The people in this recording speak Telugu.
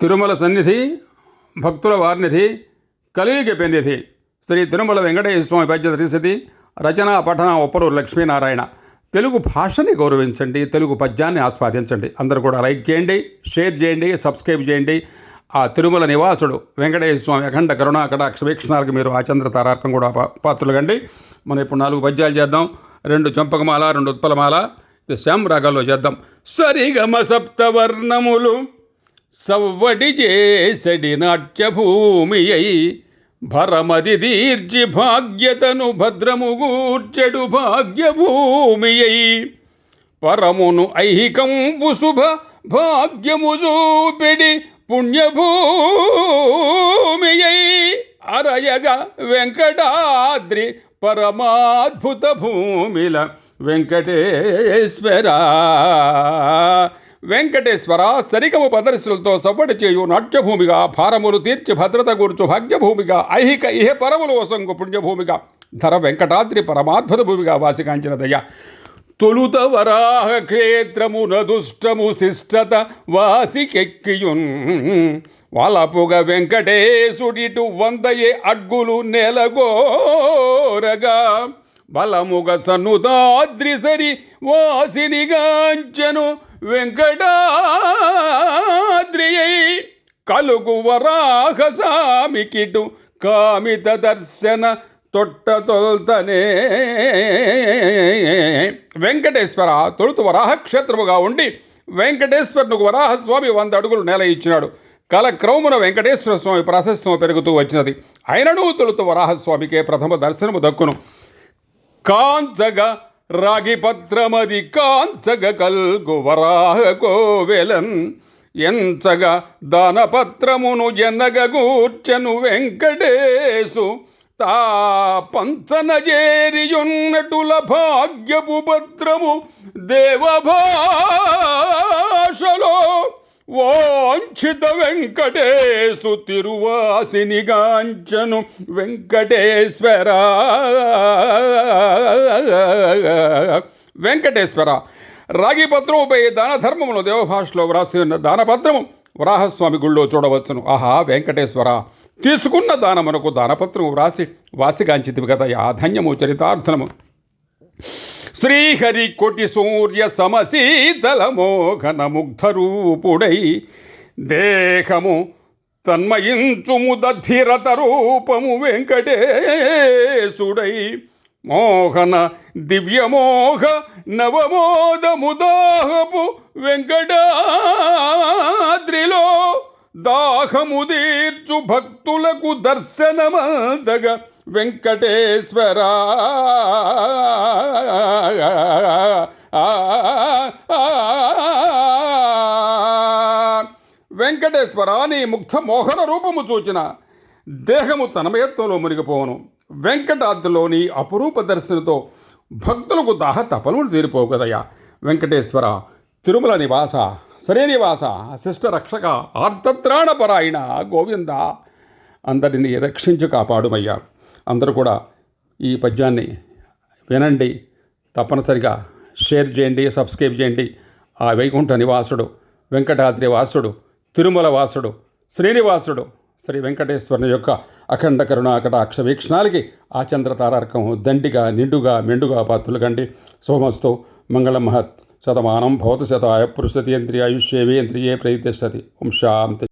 తిరుమల సన్నిధి భక్తుల వారినిధి కలియుగ పెన్నిధి. శ్రీ తిరుమల వెంకటేశ్వర స్వామి పద్య త్రిశతి రచన పఠన ఒప్పరు లక్ష్మీనారాయణ. తెలుగు భాషని గౌరవించండి తెలుగు పద్యాన్ని ఆస్వాదించండి. అందరూ కూడా లైక్ చేయండి షేర్ చేయండి సబ్స్క్రైబ్ చేయండి. ఆ తిరుమల నివాసుడు వెంకటేశ్వర స్వామి అఖండ కరుణా కటాక్ష వీక్షణాలకు మీరు ఆచంద్ర తారార్కం కూడా పాత్రలుగండి. మనం ఇప్పుడు నాలుగు పద్యాలు చేద్దాం. రెండు చంపకమాల రెండు ఉత్పలమాల. శ్యామ్ రాగాల్లో చేద్దాం. సరిగమ సప్తవర్ణములు. సవ్వడి చేసడి నాట్యభూమి అయి భరమది దీర్చి భాగ్యతను భద్రముగూర్చెడు భాగ్యభూమి అయి పరమును ఐహికంబు శుభ భాగ్యము చూపిడి పుణ్యభూమి అయి అరయగ వెంకటాద్రి పరమాద్భుత భూమిల వెంకటేశ్వరా. వెంకటేశ్వర సరిగమ ప్రదర్శనలతో సవ్వడి చేయు నాట్యభూమిగా భారములు తీర్చి భద్రత కూర్చు భాగ్యభూమిగా ఐహిక ఇహ పరములు వసంగు పుణ్యభూమిగా ధర వెంకటాద్రి పరమాద్భుత భూమిగా వాసికాంచినదయ్య తొలుత వరాహ క్షేత్రమున దుష్టము శిష్టత వాసికెక్కియున్. వాలపుగ వెంకటేశుడిటు వందయే అడ్గులు నెలగోరగా. బలముగ సన్నుదాద్రి సరి వాసినిగాంచను వెంకటాద్రియై కలుగు వరాహ సామికిటు కామిత దర్శన తొట్ట తొల్తనే. వెంకటేశ్వర తొలుత వరాహక్షేత్రముగా ఉండి వెంకటేశ్వరునికి వరాహస్వామి వంద అడుగులు నేల ఇచ్చినాడు. కలక్రమున వెంకటేశ్వర స్వామి ప్రాశస్త్యము పెరుగుతూ వచ్చినది. అయినను తొలుత వరాహస్వామికే ప్రథమ దర్శనము దక్కును. కాంతగా రాగిపత్రమది కాంచగ కల్గు వరాహ కోవెలన్. ఎంచగ దానపత్రమును జనగగూర్చెను వెంకటేశు. తా పంచనజేరియున్నటుల భాగ్యపు పత్రము దేవభాషలో. వాంఛిత వెంకటేశు తిరువాసినిగాంచను వెంకటేశ్వర. వెంకటేశ్వర రాగిపత్రముపై దాన ధర్మమును దేవభాషలో వ్రాసి ఉన్న దానపత్రము వరాహస్వామి గుళ్ళో చూడవచ్చును. ఆహా వెంకటేశ్వర తీసుకున్న దానమునకు దానపత్రము వ్రాసి వాసిగాంచితివి కదా ఆ ధన్యము చరితార్థనము. శ్రీహరి కోటి సూర్య సమశీతల మోహన ముగ్ధరూపుడై దేహము తన్మయించుము దధిరత రూపము వెంకటేశుడై. మోహన దివ్యమోహ నవమోదముదాహపు వెంకటాద్రిలో దాహము తీర్చు భక్తులకు దర్శనమందగ వెంకటేశ్వరా. వెంకటేశ్వర నీ ముగ్ధ మోహన రూపము చూచిన దేహము తనమయత్వంలో మునిగిపోవను. వెంకటాద్రిలోని అపురూప దర్శనతో భక్తులకు దాహ తపనులు తీరిపోవు కదయ్యా. వెంకటేశ్వర తిరుమల నివాస శ్రీనివాస శిష్ట రక్షక ఆర్తత్రాణపరాయణ గోవింద అందరినీ రక్షించు కాపాడుమయ్యా. అందరూ కూడా ఈ పద్యాన్ని వినండి తప్పనిసరిగా షేర్ చేయండి సబ్స్క్రైబ్ చేయండి. ఆ వైకుంఠ నివాసుడు వెంకటాద్రి వాసుడు తిరుమల వాసుడు శ్రీనివాసుడు శ్రీ వెంకటేశ్వరుని యొక్క అఖండ కరుణ కటాక్ష వీక్షణాలకి ఆ చంద్ర దండిగా నిండుగా మెండుగా పాత్రులుగండి సోమస్తు మంగళం మహత్ శతమానం భవత శతాయ పురుషతేంద్రియ ఆయుష్యేవేంద్రియే ప్రతిష్టతి. ఓం శాంతి.